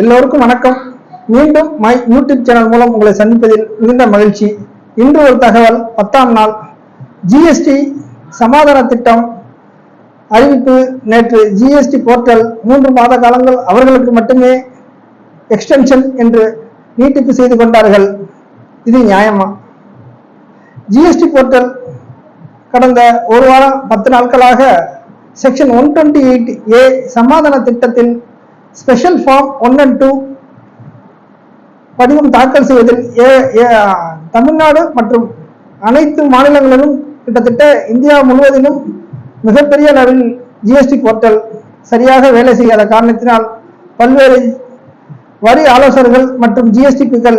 எல்லோருக்கும் வணக்கம். மீண்டும் மை யூடியூப் சேனல் மூலம் உங்களை சந்திப்பதில் மிகுந்த மகிழ்ச்சி. இன்று ஒரு தகவல் பத்தாம் நாள். ஜிஎஸ்டி சமாதான திட்டம் அறிவிப்பு நேற்று ஜிஎஸ்டி போர்ட்டல் மூன்று மாத காலங்கள் அவர்களுக்கு மட்டுமே எக்ஸ்டென்ஷன் என்று நீட்டிப்பு செய்து கொண்டார்கள். இது நியாயமா? ஜிஎஸ்டி போர்ட்டல் கடந்த ஒரு வாரம் பத்து நாட்களாக section one twenty eight A சமாதான திட்டத்தில் special form one and two படிவம் தாக்கல் செய்வதில் தமிழ்நாடு மற்றும் அனைத்து மாநிலங்களிலும் கிட்டத்தட்ட இந்தியா முழுவதிலும் மிகப்பெரிய அளவில் ஜிஎஸ்டி போர்ட்டல் சரியாக வேலை செய்யாத காரணத்தினால் பல்வேறு வரி ஆலோசகர்கள் மற்றும் ஜிஎஸ்டிபிக்கள்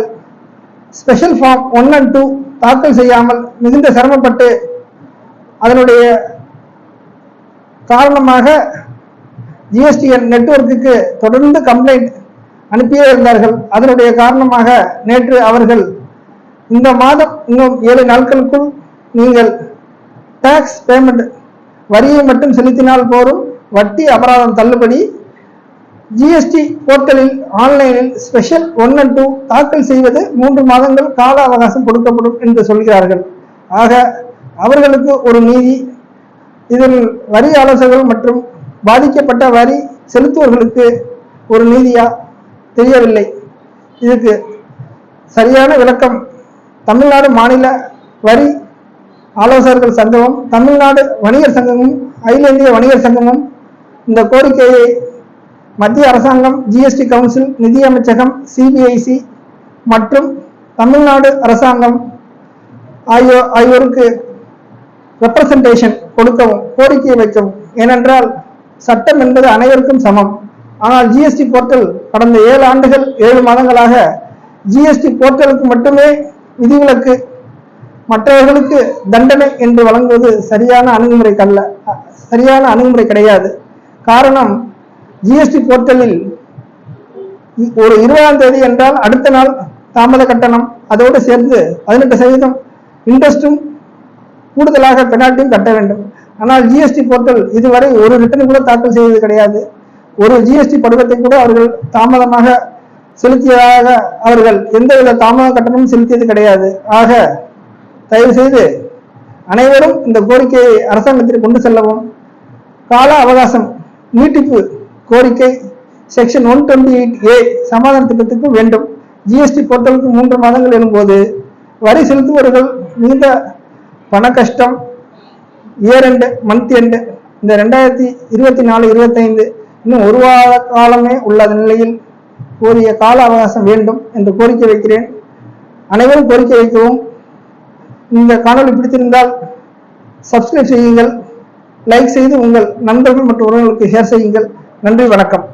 special form one and two தாக்கல் செய்யாமல் மிகுந்த சிரமப்பட்டு அதனுடைய காரணமாக ஜிஎஸ்டிஎன் நெட்வொர்க்குக்கு தொடர்ந்து கம்ப்ளைண்ட் அனுப்பியே இருந்தார்கள். அதனுடைய காரணமாக நேற்று அவர்கள் இந்த மாதம் இன்னும் ஏழு நாட்களுக்குள் நீங்கள் டேக்ஸ் பேமெண்ட் வரியை மட்டும் செலுத்தினால் போரும் வட்டி அபராதம் தள்ளுபடி. ஜிஎஸ்டி போர்ட்டலில் ஆன்லைனில் ஸ்பெஷல் ஒன் அண்ட் டூ தாக்கல் செய்வது மூன்று மாதங்கள் கால அவகாசம் கொடுக்கப்படும் என்று சொல்கிறார்கள். ஆக அவர்களுக்கு ஒரு நீதி. இதில் வரி ஆலோசகர்கள் மற்றும் பாதிக்கப்பட்ட வரி செலுத்துவர்களுக்கு ஒரு நீதியா தெரியவில்லை. இதுக்கு சரியான விளக்கம் தமிழ்நாடு மாநில வரி ஆலோசகர்கள் சங்கமும் தமிழ்நாடு வணிகர் சங்கமும் அகில இந்திய வணிகர் சங்கமும் இந்த கோரிக்கையை மத்திய அரசாங்கம் ஜிஎஸ்டி கவுன்சில் நிதி அமைச்சகம் சிபிஐசி மற்றும் தமிழ்நாடு அரசாங்கம் ஆகியோ ஆகியோருக்கு ரெப்ரசன்டேஷன் கொடுக்கவும் கோரிக்கை வைக்கவும். ஏனென்றால் சட்டம் என்பது அனைவருக்கும் சமம். ஆனால் ஜிஎஸ்டி போர்ட்டல் கடந்த ஏழு ஆண்டுகள் ஏழு மாதங்களாக ஜிஎஸ்டி போர்ட்டலுக்கு மட்டுமே விதிவிலக்கு மற்றவர்களுக்கு தண்டனை என்று வழங்குவது சரியான அணுகுமுறை அல்ல சரியான அணுகுமுறை கிடையாது. காரணம் ஜிஎஸ்டி போர்ட்டலில் ஒரு இருபதாம் தேதி என்றால் அடுத்த நாள் தாமத கட்டணம் அதோடு சேர்ந்து பதினெட்டு சதவீதம் இன்ட்ரெஸ்டும் கூடுதலாக பெனால்ட்டியும் கட்ட வேண்டும். ஆனால் ஜிஎஸ்டி போர்ட்டல் இதுவரை ஒரு ரிட்டர்ன் கூட தாக்கல் செய்தது கிடையாது. ஒரு ஜிஎஸ்டி படிவத்தை கூட அவர்கள் தாமதமாக செலுத்தியதாக அவர்கள் எந்தவித தாமத கட்டணமும் செலுத்தியது கிடையாது. ஆக தயவு செய்து அனைவரும் இந்த கோரிக்கையை அரசாங்கத்திற்கு கொண்டு செல்லவும். கால அவகாசம் நீட்டிப்பு கோரிக்கை section one twenty eight A சமாதான திட்டத்துக்கு வேண்டும். ஜிஎஸ்டி போர்ட்டலுக்கு மூன்று மாதங்கள் எழும்போது வரி செலுத்துபவர்கள் மிகுந்த பண கஷ்டம் இயர் எண்டு மந்த் எண்டு இந்த ரெண்டாயிரத்தி இருபத்தி நாலு இருபத்தைந்து இன்னும் ஒரு வார காலமே உள்ள நிலையில் போதிய கால அவகாசம் வேண்டும் என்று கோரிக்கை வைக்கிறேன். அனைவரும் கோரிக்கை வைக்கவும். இந்த காணொலி பிடித்திருந்தால் சப்ஸ்கிரைப் செய்யுங்கள். லைக் செய்து உங்கள் நண்பர்கள் மற்றும் உறவுகளுக்கு ஷேர் செய்யுங்கள். நன்றி வணக்கம்.